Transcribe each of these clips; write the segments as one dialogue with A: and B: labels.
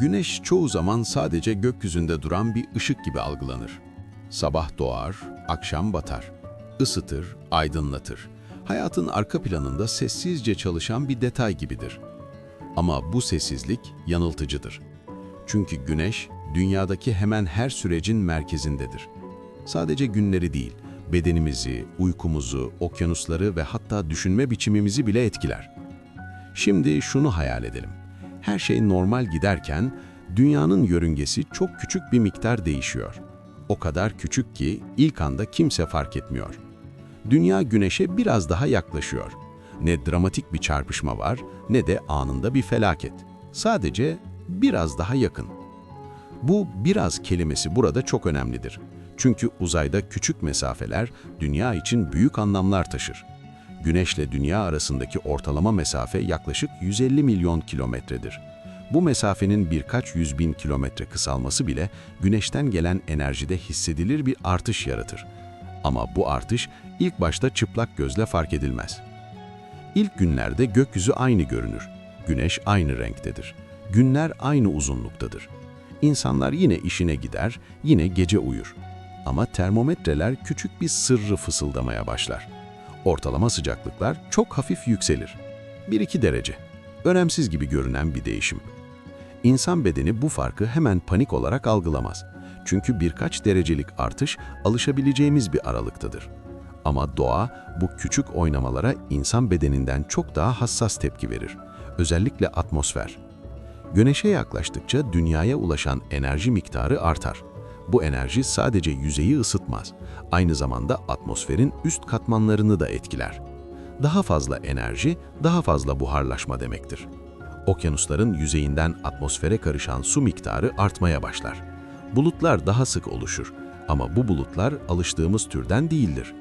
A: Güneş çoğu zaman sadece gökyüzünde duran bir ışık gibi algılanır. Sabah doğar, akşam batar. Isıtır, aydınlatır. Hayatın arka planında sessizce çalışan bir detay gibidir. Ama bu sessizlik yanıltıcıdır. Çünkü güneş, dünyadaki hemen her sürecin merkezindedir. Sadece günleri değil, bedenimizi, uykumuzu, okyanusları ve hatta düşünme biçimimizi bile etkiler. Şimdi şunu hayal edelim. Her şey normal giderken dünyanın yörüngesi çok küçük bir miktar değişiyor. O kadar küçük ki ilk anda kimse fark etmiyor. Dünya güneşe biraz daha yaklaşıyor. Ne dramatik bir çarpışma var ne de anında bir felaket. Sadece biraz daha yakın. Bu biraz kelimesi burada çok önemlidir. Çünkü uzayda küçük mesafeler dünya için büyük anlamlar taşır. Güneşle dünya arasındaki ortalama mesafe yaklaşık 150 milyon kilometredir. Bu mesafenin birkaç yüz bin kilometre kısalması bile güneşten gelen enerjide hissedilir bir artış yaratır. Ama bu artış ilk başta çıplak gözle fark edilmez. İlk günlerde gökyüzü aynı görünür. Güneş aynı renktedir. Günler aynı uzunluktadır. İnsanlar yine işine gider, yine gece uyur. Ama termometreler küçük bir sırrı fısıldamaya başlar. Ortalama sıcaklıklar çok hafif yükselir. 1-2 derece. Önemsiz gibi görünen bir değişim. İnsan bedeni bu farkı hemen panik olarak algılamaz. Çünkü birkaç derecelik artış alışabileceğimiz bir aralıktadır. Ama doğa bu küçük oynamalara insan bedeninden çok daha hassas tepki verir. Özellikle atmosfer. Güneşe yaklaştıkça dünyaya ulaşan enerji miktarı artar. Bu enerji sadece yüzeyi ısıtmaz, aynı zamanda atmosferin üst katmanlarını da etkiler. Daha fazla enerji, daha fazla buharlaşma demektir. Okyanusların yüzeyinden atmosfere karışan su miktarı artmaya başlar. Bulutlar daha sık oluşur ama bu bulutlar alıştığımız türden değildir.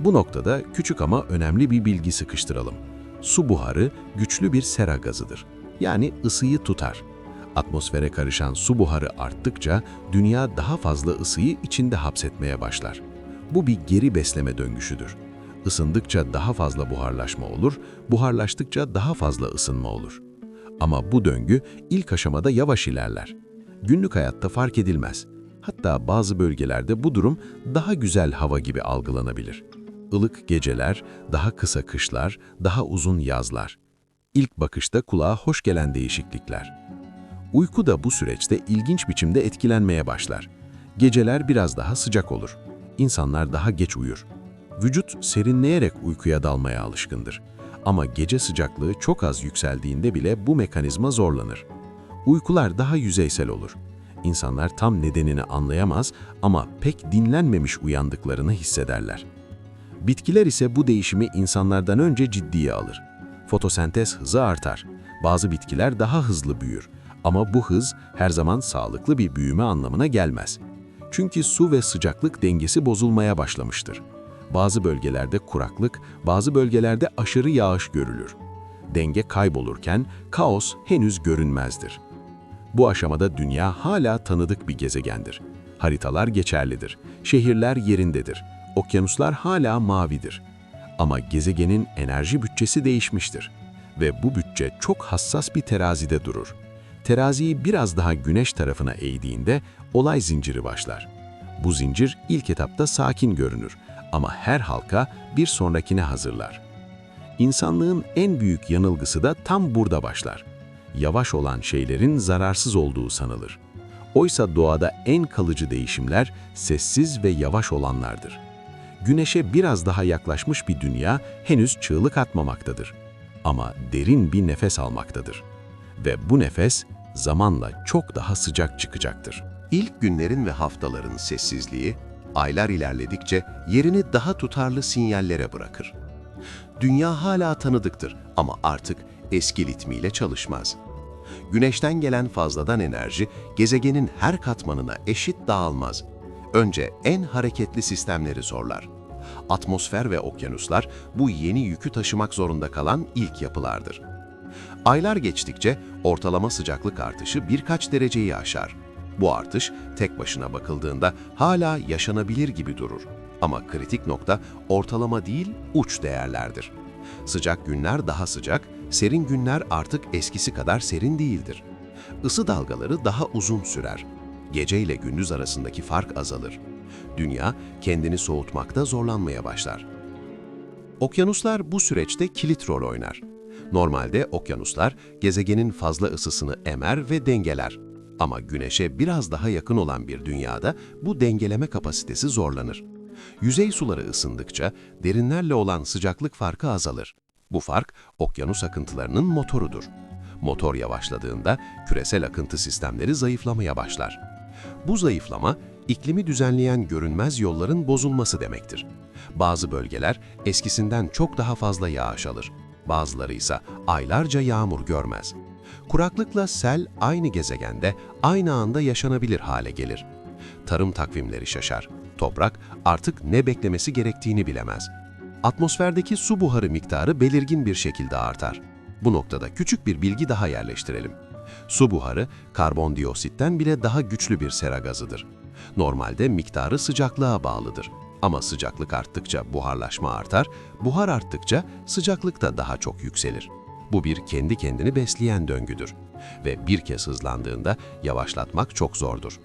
A: Bu noktada küçük ama önemli bir bilgi sıkıştıralım. Su buharı güçlü bir sera gazıdır. Yani ısıyı tutar. Atmosfere karışan su buharı arttıkça dünya daha fazla ısıyı içinde hapsetmeye başlar. Bu bir geri besleme döngüsüdür. Isındıkça daha fazla buharlaşma olur, buharlaştıkça daha fazla ısınma olur. Ama bu döngü ilk aşamada yavaş ilerler. Günlük hayatta fark edilmez. Hatta bazı bölgelerde bu durum daha güzel hava gibi algılanabilir. Ilık geceler, daha kısa kışlar, daha uzun yazlar. İlk bakışta kulağa hoş gelen değişiklikler. Uyku da bu süreçte ilginç biçimde etkilenmeye başlar. Geceler biraz daha sıcak olur. İnsanlar daha geç uyur. Vücut serinleyerek uykuya dalmaya alışkındır. Ama gece sıcaklığı çok az yükseldiğinde bile bu mekanizma zorlanır. Uykular daha yüzeysel olur. İnsanlar tam nedenini anlayamaz ama pek dinlenmemiş uyandıklarını hissederler. Bitkiler ise bu değişimi insanlardan önce ciddiye alır. Fotosentez hızı artar. Bazı bitkiler daha hızlı büyür. Ama bu hız her zaman sağlıklı bir büyüme anlamına gelmez. Çünkü su ve sıcaklık dengesi bozulmaya başlamıştır. Bazı bölgelerde kuraklık, bazı bölgelerde aşırı yağış görülür. Denge kaybolurken kaos henüz görünmezdir. Bu aşamada dünya hala tanıdık bir gezegendir. Haritalar geçerlidir, şehirler yerindedir, okyanuslar hala mavidir. Ama gezegenin enerji bütçesi değişmiştir ve bu bütçe çok hassas bir terazide durur. Teraziyi biraz daha güneş tarafına eğdiğinde olay zinciri başlar. Bu zincir ilk etapta sakin görünür ama her halka bir sonrakine hazırlar. İnsanlığın en büyük yanılgısı da tam burada başlar. Yavaş olan şeylerin zararsız olduğu sanılır. Oysa doğada en kalıcı değişimler sessiz ve yavaş olanlardır. Güneşe biraz daha yaklaşmış bir dünya henüz çığlık atmamaktadır. Ama derin bir nefes almaktadır. Ve bu nefes zamanla çok daha sıcak çıkacaktır.
B: İlk günlerin ve haftaların sessizliği, aylar ilerledikçe yerini daha tutarlı sinyallere bırakır. Dünya hala tanıdıktır ama artık eski ritmiyle çalışmaz. Güneşten gelen fazladan enerji gezegenin her katmanına eşit dağılmaz. Önce en hareketli sistemleri zorlar. Atmosfer ve okyanuslar bu yeni yükü taşımak zorunda kalan ilk yapılardır. Aylar geçtikçe ortalama sıcaklık artışı birkaç dereceyi aşar. Bu artış tek başına bakıldığında hala yaşanabilir gibi durur. Ama kritik nokta ortalama değil, uç değerlerdir. Sıcak günler daha sıcak, serin günler artık eskisi kadar serin değildir. ısı dalgaları daha uzun sürer. Gece ile gündüz arasındaki fark azalır. Dünya kendini soğutmakta zorlanmaya başlar. Okyanuslar bu süreçte kilit rol oynar. Normalde okyanuslar gezegenin fazla ısısını emer ve dengeler. Ama Güneş'e biraz daha yakın olan bir dünyada bu dengeleme kapasitesi zorlanır. Yüzey suları ısındıkça derinlerle olan sıcaklık farkı azalır. Bu fark okyanus akıntılarının motorudur. Motor yavaşladığında küresel akıntı sistemleri zayıflamaya başlar. Bu zayıflama, iklimi düzenleyen görünmez yolların bozulması demektir. Bazı bölgeler eskisinden çok daha fazla yağış alır. Bazıları ise aylarca yağmur görmez. Kuraklıkla sel aynı gezegende aynı anda yaşanabilir hale gelir. Tarım takvimleri şaşar. Toprak artık ne beklemesi gerektiğini bilemez. Atmosferdeki su buharı miktarı belirgin bir şekilde artar. Bu noktada küçük bir bilgi daha yerleştirelim. Su buharı karbondioksitten bile daha güçlü bir sera gazıdır. Normalde miktarı sıcaklığa bağlıdır. Ama sıcaklık arttıkça buharlaşma artar, buhar arttıkça sıcaklık da daha çok yükselir. Bu bir kendi kendini besleyen döngüdür ve bir kez hızlandığında yavaşlatmak çok zordur.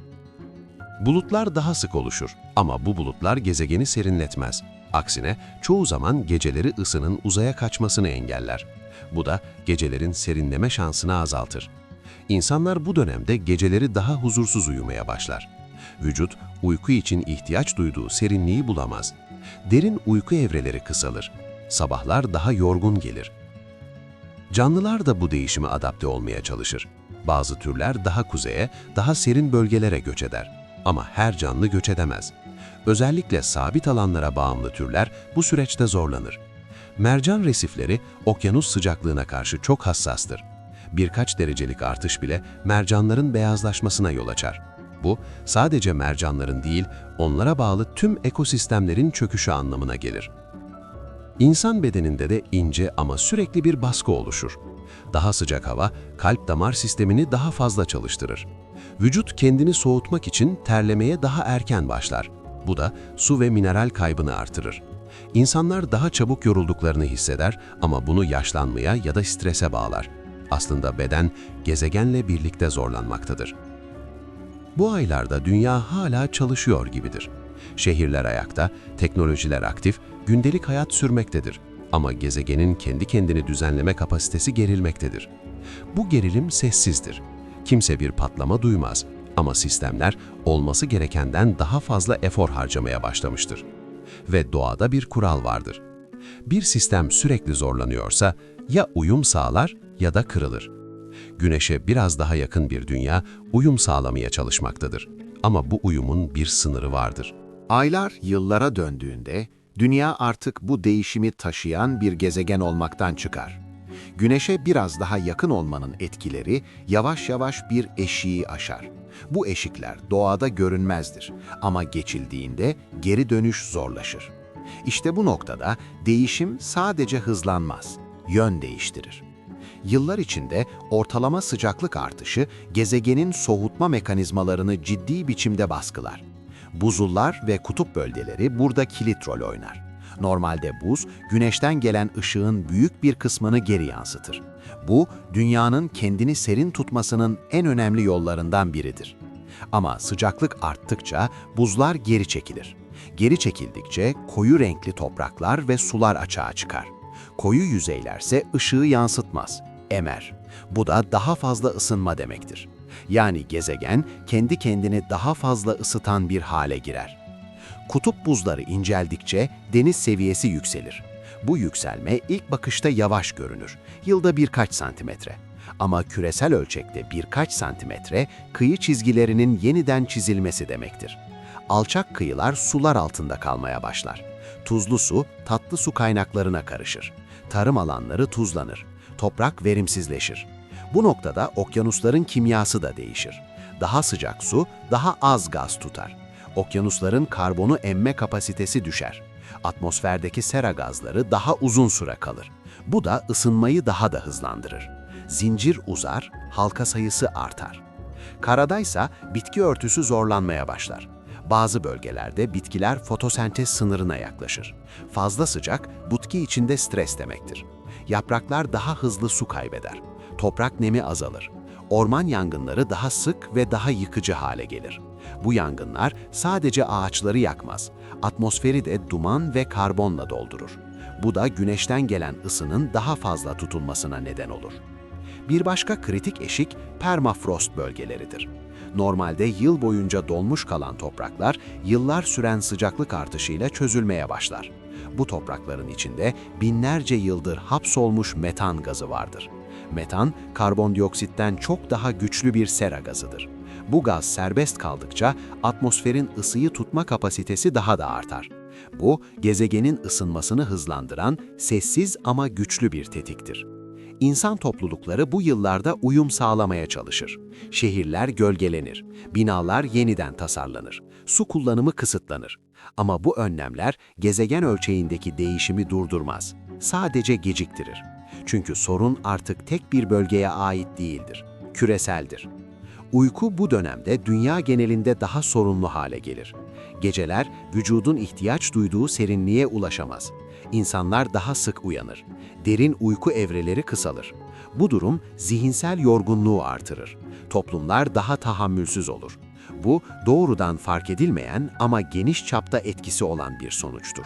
B: Bulutlar daha sık oluşur ama bu bulutlar gezegeni serinletmez. Aksine çoğu zaman geceleri ısının uzaya kaçmasını engeller. Bu da gecelerin serinleme şansını azaltır. İnsanlar bu dönemde geceleri daha huzursuz uyumaya başlar. Vücut uyku için ihtiyaç duyduğu serinliği bulamaz. Derin uyku evreleri kısalır. Sabahlar daha yorgun gelir. Canlılar da bu değişime adapte olmaya çalışır. Bazı türler daha kuzeye, daha serin bölgelere göç eder. Ama her canlı göç edemez. Özellikle sabit alanlara bağımlı türler bu süreçte zorlanır. Mercan resifleri okyanus sıcaklığına karşı çok hassastır. Birkaç derecelik artış bile mercanların beyazlaşmasına yol açar. Bu sadece mercanların değil, onlara bağlı tüm ekosistemlerin çöküşü anlamına gelir. İnsan bedeninde de ince ama sürekli bir baskı oluşur. Daha sıcak hava kalp damar sistemini daha fazla çalıştırır. Vücut kendini soğutmak için terlemeye daha erken başlar. Bu da su ve mineral kaybını artırır. İnsanlar daha çabuk yorulduklarını hisseder ama bunu yaşlanmaya ya da strese bağlar. Aslında beden gezegenle birlikte zorlanmaktadır. Bu aylarda dünya hala çalışıyor gibidir. Şehirler ayakta, teknolojiler aktif, gündelik hayat sürmektedir. Ama gezegenin kendi kendini düzenleme kapasitesi gerilmektedir. Bu gerilim sessizdir. Kimse bir patlama duymaz ama sistemler olması gerekenden daha fazla efor harcamaya başlamıştır. Ve doğada bir kural vardır. Bir sistem sürekli zorlanıyorsa ya uyum sağlar ya da kırılır. Güneşe biraz daha yakın bir dünya uyum sağlamaya çalışmaktadır. Ama bu uyumun bir sınırı vardır.
C: Aylar yıllara döndüğünde dünya artık bu değişimi taşıyan bir gezegen olmaktan çıkar. Güneşe biraz daha yakın olmanın etkileri yavaş yavaş bir eşiği aşar. Bu eşikler doğada görünmezdir ama geçildiğinde geri dönüş zorlaşır. İşte bu noktada değişim sadece hızlanmaz, yön değiştirir. Yıllar içinde ortalama sıcaklık artışı gezegenin soğutma mekanizmalarını ciddi biçimde baskılar. Buzullar ve kutup bölgeleri burada kilit rol oynar. Normalde buz, güneşten gelen ışığın büyük bir kısmını geri yansıtır. Bu, dünyanın kendini serin tutmasının en önemli yollarından biridir. Ama sıcaklık arttıkça buzlar geri çekilir. Geri çekildikçe koyu renkli topraklar ve sular açığa çıkar. Koyu yüzeylerse ışığı yansıtmaz, emer. Bu da daha fazla ısınma demektir. Yani gezegen kendi kendini daha fazla ısıtan bir hale girer. Kutup buzları inceldikçe deniz seviyesi yükselir. Bu yükselme ilk bakışta yavaş görünür, yılda birkaç santimetre. Ama küresel ölçekte birkaç santimetre kıyı çizgilerinin yeniden çizilmesi demektir. Alçak kıyılar sular altında kalmaya başlar. Tuzlu su, tatlı su kaynaklarına karışır. Tarım alanları tuzlanır. Toprak verimsizleşir. Bu noktada okyanusların kimyası da değişir. Daha sıcak su, daha az gaz tutar okyanusların karbonu emme kapasitesi düşer. Atmosferdeki sera gazları daha uzun süre kalır. Bu da ısınmayı daha da hızlandırır. Zincir uzar, halka sayısı artar. Karadaysa bitki örtüsü zorlanmaya başlar. Bazı bölgelerde bitkiler fotosentez sınırına yaklaşır. Fazla sıcak, bitki içinde stres demektir. Yapraklar daha hızlı su kaybeder. Toprak nemi azalır. Orman yangınları daha sık ve daha yıkıcı hale gelir. Bu yangınlar sadece ağaçları yakmaz, atmosferi de duman ve karbonla doldurur. Bu da güneşten gelen ısının daha fazla tutulmasına neden olur. Bir başka kritik eşik permafrost bölgeleridir. Normalde yıl boyunca donmuş kalan topraklar yıllar süren sıcaklık artışıyla çözülmeye başlar. Bu toprakların içinde binlerce yıldır hapsolmuş metan gazı vardır. Metan, karbondioksitten çok daha güçlü bir sera gazıdır. Bu gaz serbest kaldıkça atmosferin ısıyı tutma kapasitesi daha da artar. Bu, gezegenin ısınmasını hızlandıran sessiz ama güçlü bir tetiktir. İnsan toplulukları bu yıllarda uyum sağlamaya çalışır. Şehirler gölgelenir, binalar yeniden tasarlanır, su kullanımı kısıtlanır. Ama bu önlemler gezegen ölçeğindeki değişimi durdurmaz, sadece geciktirir. Çünkü sorun artık tek bir bölgeye ait değildir, küreseldir. Uyku bu dönemde dünya genelinde daha sorunlu hale gelir. Geceler vücudun ihtiyaç duyduğu serinliğe ulaşamaz. İnsanlar daha sık uyanır. Derin uyku evreleri kısalır. Bu durum zihinsel yorgunluğu artırır. Toplumlar daha tahammülsüz olur. Bu doğrudan fark edilmeyen ama geniş çapta etkisi olan bir sonuçtur.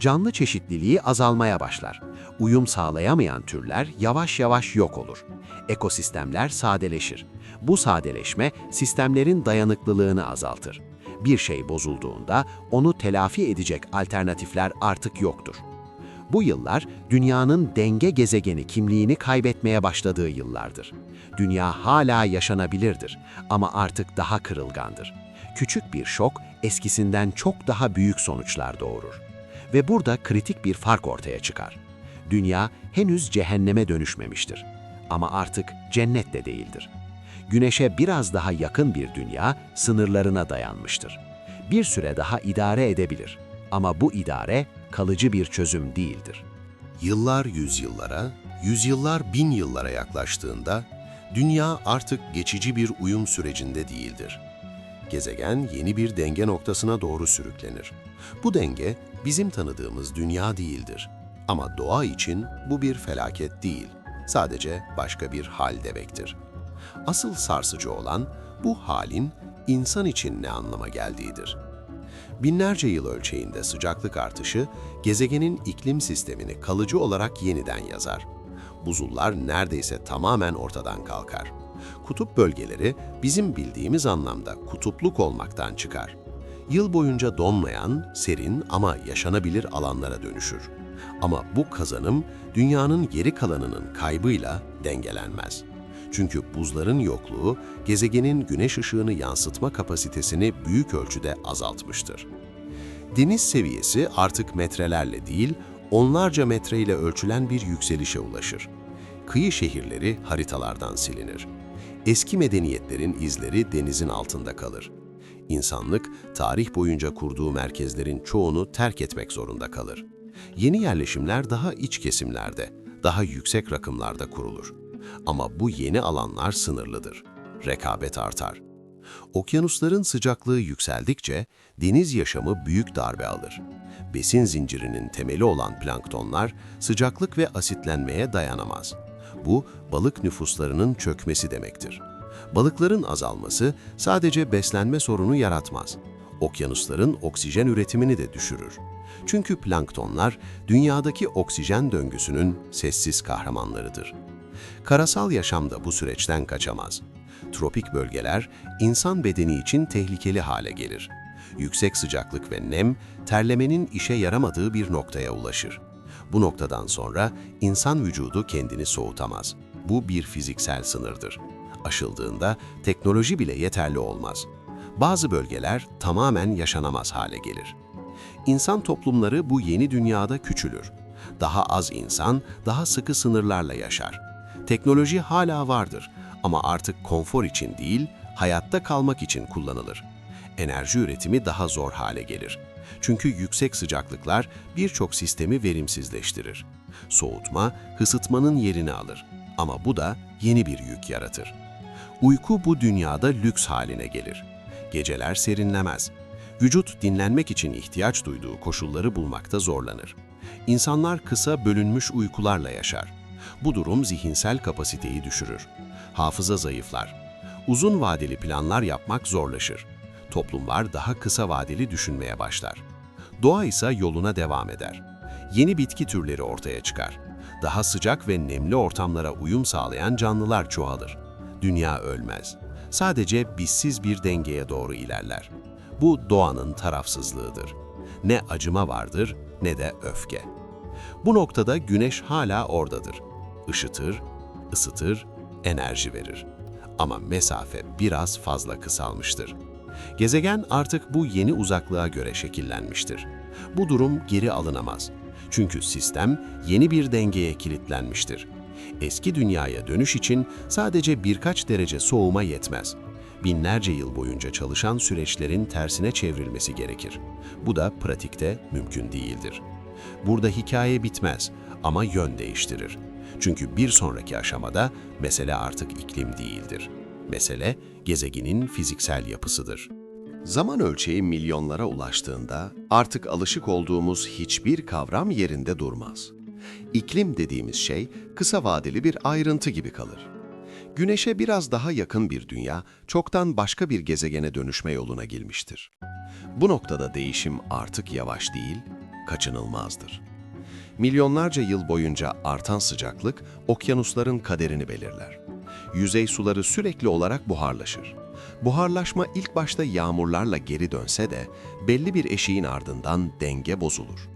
C: Canlı çeşitliliği azalmaya başlar. Uyum sağlayamayan türler yavaş yavaş yok olur. Ekosistemler sadeleşir. Bu sadeleşme sistemlerin dayanıklılığını azaltır. Bir şey bozulduğunda onu telafi edecek alternatifler artık yoktur. Bu yıllar dünyanın denge gezegeni kimliğini kaybetmeye başladığı yıllardır. Dünya hala yaşanabilirdir ama artık daha kırılgandır. Küçük bir şok eskisinden çok daha büyük sonuçlar doğurur. Ve burada kritik bir fark ortaya çıkar. Dünya henüz cehenneme dönüşmemiştir ama artık cennet de değildir. Güneşe biraz daha yakın bir dünya sınırlarına dayanmıştır. Bir süre daha idare edebilir ama bu idare kalıcı bir çözüm değildir.
B: Yıllar yüzyıllara, yüzyıllar bin yıllara yaklaştığında dünya artık geçici bir uyum sürecinde değildir. Gezegen yeni bir denge noktasına doğru sürüklenir. Bu denge bizim tanıdığımız dünya değildir. Ama doğa için bu bir felaket değil. Sadece başka bir hal demektir. Asıl sarsıcı olan bu halin insan için ne anlama geldiğidir. Binlerce yıl ölçeğinde sıcaklık artışı gezegenin iklim sistemini kalıcı olarak yeniden yazar. Buzullar neredeyse tamamen ortadan kalkar. Kutup bölgeleri bizim bildiğimiz anlamda kutupluk olmaktan çıkar. Yıl boyunca donmayan, serin ama yaşanabilir alanlara dönüşür. Ama bu kazanım dünyanın geri kalanının kaybıyla dengelenmez. Çünkü buzların yokluğu gezegenin güneş ışığını yansıtma kapasitesini büyük ölçüde azaltmıştır. Deniz seviyesi artık metrelerle değil, onlarca metreyle ölçülen bir yükselişe ulaşır. Kıyı şehirleri haritalardan silinir. Eski medeniyetlerin izleri denizin altında kalır. İnsanlık, tarih boyunca kurduğu merkezlerin çoğunu terk etmek zorunda kalır. Yeni yerleşimler daha iç kesimlerde, daha yüksek rakımlarda kurulur. Ama bu yeni alanlar sınırlıdır. Rekabet artar. Okyanusların sıcaklığı yükseldikçe deniz yaşamı büyük darbe alır. Besin zincirinin temeli olan planktonlar sıcaklık ve asitlenmeye dayanamaz. Bu balık nüfuslarının çökmesi demektir. Balıkların azalması sadece beslenme sorunu yaratmaz. Okyanusların oksijen üretimini de düşürür. Çünkü planktonlar dünyadaki oksijen döngüsünün sessiz kahramanlarıdır. Karasal yaşam da bu süreçten kaçamaz. Tropik bölgeler insan bedeni için tehlikeli hale gelir. Yüksek sıcaklık ve nem terlemenin işe yaramadığı bir noktaya ulaşır. Bu noktadan sonra insan vücudu kendini soğutamaz. Bu bir fiziksel sınırdır. Aşıldığında teknoloji bile yeterli olmaz. Bazı bölgeler tamamen yaşanamaz hale gelir. İnsan toplumları bu yeni dünyada küçülür. Daha az insan, daha sıkı sınırlarla yaşar. Teknoloji hala vardır ama artık konfor için değil, hayatta kalmak için kullanılır. Enerji üretimi daha zor hale gelir. Çünkü yüksek sıcaklıklar birçok sistemi verimsizleştirir. Soğutma, ısıtmanın yerini alır. Ama bu da yeni bir yük yaratır. Uyku bu dünyada lüks haline gelir. Geceler serinlemez. Vücut dinlenmek için ihtiyaç duyduğu koşulları bulmakta zorlanır. İnsanlar kısa bölünmüş uykularla yaşar. Bu durum zihinsel kapasiteyi düşürür.
D: hafıza zayıflar. Uzun vadeli planlar yapmak zorlaşır. Toplumlar daha kısa vadeli düşünmeye başlar. Doğa ise yoluna devam eder. Yeni bitki türleri ortaya çıkar. Daha sıcak ve nemli ortamlara uyum sağlayan canlılar çoğalır. Dünya ölmez. Sadece bizsiz bir dengeye doğru ilerler. Bu doğanın tarafsızlığıdır. Ne acıma vardır ne de öfke. Bu noktada güneş hala oradadır. Işıtır, ısıtır, enerji verir. Ama mesafe biraz fazla kısalmıştır. Gezegen artık bu yeni uzaklığa göre şekillenmiştir. Bu durum geri alınamaz. Çünkü sistem yeni bir dengeye kilitlenmiştir. Eski dünyaya dönüş için sadece birkaç derece soğuma yetmez. Binlerce yıl boyunca çalışan süreçlerin tersine çevrilmesi gerekir. Bu da pratikte mümkün değildir. Burada hikaye bitmez ama yön değiştirir. Çünkü bir sonraki aşamada mesele artık iklim değildir. Mesele gezegenin fiziksel yapısıdır.
B: Zaman ölçeği milyonlara ulaştığında artık alışık olduğumuz hiçbir kavram yerinde durmaz. İklim dediğimiz şey kısa vadeli bir ayrıntı gibi kalır. Güneşe biraz daha yakın bir dünya çoktan başka bir gezegene dönüşme yoluna girmiştir. Bu noktada değişim artık yavaş değil, kaçınılmazdır. Milyonlarca yıl boyunca artan sıcaklık okyanusların kaderini belirler. Yüzey suları sürekli olarak buharlaşır. Buharlaşma ilk başta yağmurlarla geri dönse de belli bir eşiğin ardından denge bozulur.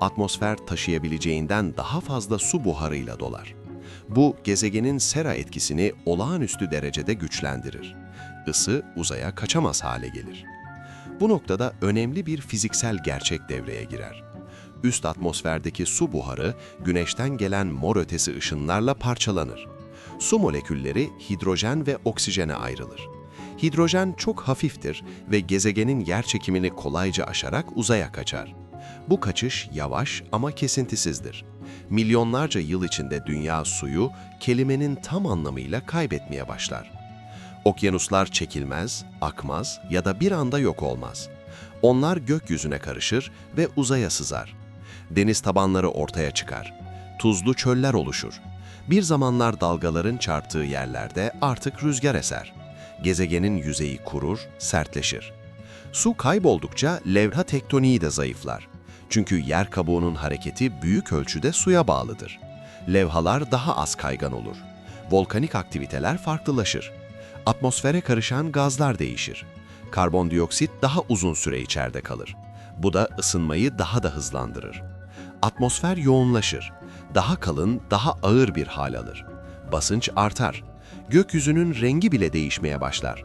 B: Atmosfer taşıyabileceğinden daha fazla su buharıyla dolar. Bu gezegenin sera etkisini olağanüstü derecede güçlendirir. Isı uzaya kaçamaz hale gelir. Bu noktada önemli bir fiziksel gerçek devreye girer. Üst atmosferdeki su buharı güneşten gelen mor ötesi ışınlarla parçalanır. Su molekülleri hidrojen ve oksijene ayrılır. Hidrojen çok hafiftir ve gezegenin yer çekimini kolayca aşarak uzaya kaçar. Bu kaçış yavaş ama kesintisizdir. Milyonlarca yıl içinde dünya suyu kelimenin tam anlamıyla kaybetmeye başlar. Okyanuslar çekilmez, akmaz ya da bir anda yok olmaz. Onlar gökyüzüne karışır ve uzaya sızar. Deniz tabanları ortaya çıkar. Tuzlu çöller oluşur. Bir zamanlar dalgaların çarptığı yerlerde artık rüzgar eser. Gezegenin yüzeyi kurur, sertleşir. Su kayboldukça levha tektoniği de zayıflar. Çünkü yer kabuğunun hareketi büyük ölçüde suya bağlıdır. Levhalar daha az kaygan olur. Volkanik aktiviteler farklılaşır. Atmosfere karışan gazlar değişir. Karbondioksit daha uzun süre içeride kalır. Bu da ısınmayı daha da hızlandırır. Atmosfer yoğunlaşır. Daha kalın, daha ağır bir hal alır. Basınç artar. Gökyüzünün rengi bile değişmeye başlar.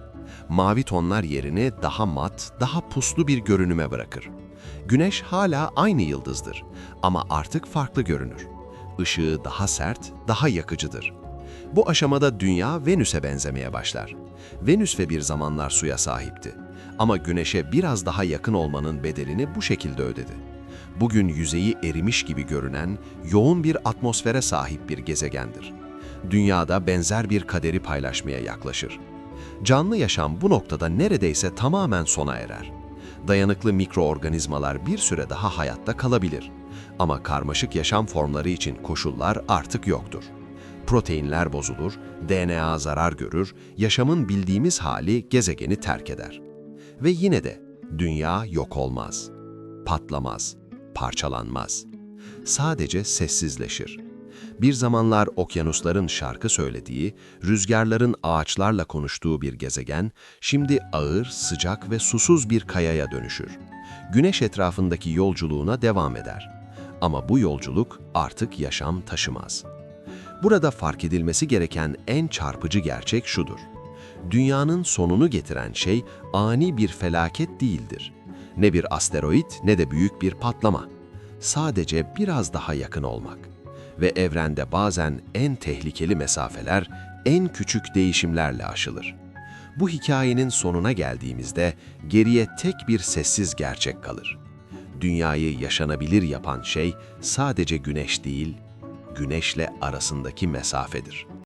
B: Mavi tonlar yerini daha mat, daha puslu bir görünüme bırakır. Güneş hala aynı yıldızdır ama artık farklı görünür. Işığı daha sert, daha yakıcıdır. Bu aşamada Dünya Venüs'e benzemeye başlar. Venüs ve bir zamanlar suya sahipti. Ama Güneş'e biraz daha yakın olmanın bedelini bu şekilde ödedi. Bugün yüzeyi erimiş gibi görünen, yoğun bir atmosfere sahip bir gezegendir. Dünyada benzer bir kaderi paylaşmaya yaklaşır. Canlı yaşam bu noktada neredeyse tamamen sona erer. Dayanıklı mikroorganizmalar bir süre daha hayatta kalabilir. Ama karmaşık yaşam formları için koşullar artık yoktur. Proteinler bozulur, DNA zarar görür, yaşamın bildiğimiz hali gezegeni terk eder. Ve yine de dünya yok olmaz, patlamaz, parçalanmaz. Sadece sessizleşir. Bir zamanlar okyanusların şarkı söylediği, rüzgarların ağaçlarla konuştuğu bir gezegen, şimdi ağır, sıcak ve susuz bir kayaya dönüşür. Güneş etrafındaki yolculuğuna devam eder. Ama bu yolculuk artık yaşam taşımaz. Burada fark edilmesi gereken en çarpıcı gerçek şudur. Dünyanın sonunu getiren şey ani bir felaket değildir. Ne bir asteroid ne de büyük bir patlama. Sadece biraz daha yakın olmak. Ve evrende bazen en tehlikeli mesafeler en küçük değişimlerle aşılır. Bu hikayenin sonuna geldiğimizde geriye tek bir sessiz gerçek kalır. Dünyayı yaşanabilir yapan şey sadece güneş değil, güneşle arasındaki mesafedir.